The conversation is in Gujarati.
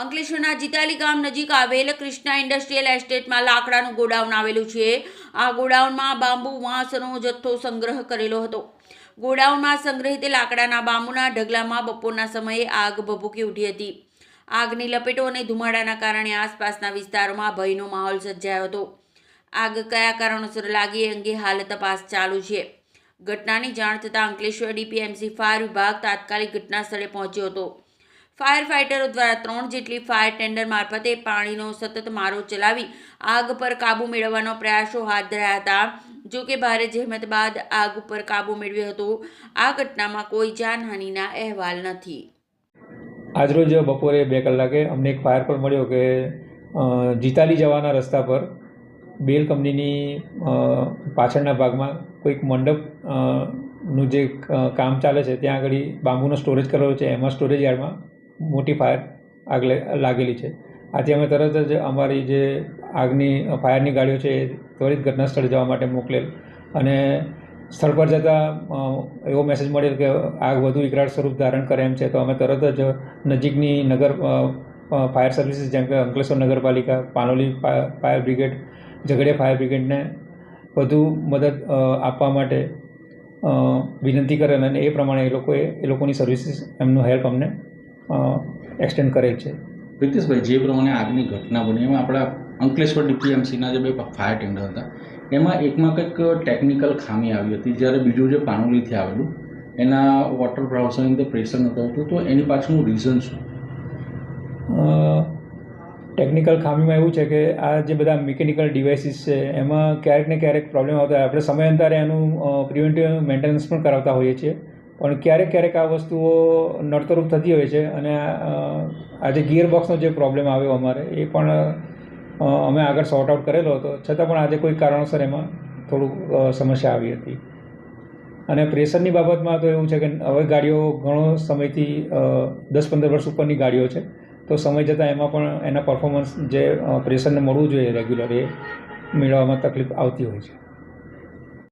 અંકલેશ્વરના જીતાલી ગામ નજીક આવેલ કૃષ્ણા ઇન્ડસ્ટ્રીયલ એસ્ટેટમાં લાકડાનું ગોડાઉન આવેલું છે. આ ગોડાઉનમાં બાંબુ, વાંસનો જથ્થો સંગ્રહ કરેલો હતો. ગોડાઉનમાં સંગ્રહિત લાકડાના બાંબુના ઢગલામાં બપોરના સમયે આગ ભભૂકી ઉઠી હતી. આગની લપેટો અને ધુમાડાના કારણે આસપાસના વિસ્તારોમાં ભયનો માહોલ સર્જાયો હતો. આગ કયા કારણોસર લાગી અંગે હાલ તપાસ ચાલુ છે. ઘટનાની જાણ થતાં અંકલેશ્વર ડીપીએમસી ફાયર વિભાગ તાત્કાલિક ઘટના સ્થળે પહોંચ્યો હતો. ફાયર ફાઇટરો દ્વારા ત્રણ જેટલી ફાયર ટેન્ડર મારફતે પાણીનો સતત મારો ચલાવી આગ પર કાબૂ મેળવવાનો પ્રયાસો હાથ ધર્યા હતા. જો કે ભારે જહેમત બાદ આગ ઉપર કાબૂ મેળવ્યો હતો. આ ઘટનામાં કોઈ જાનહાનિના અહેવાલ નથી. આજરોજ બપોરે બે કલાકે અમને એક ફાયર કોલ મળ્યો કે જીતાલી જવાના રસ્તા પર બેલ કંપનીની પાછળના ભાગમાં કોઈક મંડપનું જે કામ ચાલે છે, ત્યાં આગળ બાંબુનો સ્ટોરેજ કરેલો છે, એમાં સ્ટોરેજ યાર્ડમાં મોટી ફાયર આગ લાગેલી છે. આથી અમે તરત જ અમારી જે આગની ફાયરની ગાડીઓ છે એ ત્વરિત ઘટના સ્થળે જવા માટે મોકલેલ. અને સ્થળ પર જતાં એવો મેસેજ મળેલ કે આગ વધુ વિકરાળ સ્વરૂપ ધારણ કરે એમ છે, તો અમે તરત જ નજીકની નગર ફાયર સર્વિસીસ જેમ કે અંકલેશ્વર નગરપાલિકા, Panoli fire brigade, Jhagadia fire બ્રિગેડને વધુ મદદ આપવા માટે વિનંતી કરેલ અને એ પ્રમાણે એ લોકોએ, એ લોકોની સર્વિસીસ એમનું હેલ્પ અમને એક્સટેન્ડ કરે છે. પ્રિતેશભાઈ જે પ્રમાણે આગની ઘટના બની એમાં આપણા અંકલેશ્વર ડીપીએમસીના જે બે ફાયર ટેન્ડર હતા એમાં એકમાં કંઈક ટેકનિકલ ખામી આવી હતી. જ્યારે બીજું જે પાનોલીથી આવેલું એના વોટર બ્રાઉઝરની અંદર પ્રેશર નહોતું આવતું તો એની પાછળનું રીઝન શું? ટેકનિકલ ખામીમાં એવું છે કે આ જે બધા મિકેનિકલ ડિવાઇસીસ છે એમાં ક્યારેક ને ક્યારેક પ્રોબ્લેમ આવતા હોય. આપણે સમયાંતરે એનું પ્રિવેન્ટિવ મેન્ટેનન્સ પણ કરાવતા હોઈએ છીએ. પણ ક્યારેક ક્યારેક આ વસ્તુઓ નડતરૂપ થતી હોય છે અને આજે ગિયરબોક્સનો જે ગિયર બોક્સનો જે પ્રોબ્લેમ આવ્યો અમારે, એ પણ અમે આગળ સોર્ટ આઉટ કરેલો હતો. છતાં પણ આજે કોઈ કારણોસર એમાં થોડુંક સમસ્યા આવી હતી. અને પ્રેશરની બાબતમાં તો એવું છે કે હવે ગાડીઓ ઘણો સમયથી દસ પંદર વર્ષ ઉપરની ગાડીઓ છે. તો સમય જતાં એમાં પણ એના પરફોર્મન્સ જે પ્રેશરને મળવું જોઈએ રેગ્યુલર એ, મેળવવામાં તકલીફ આવતી હોય છે.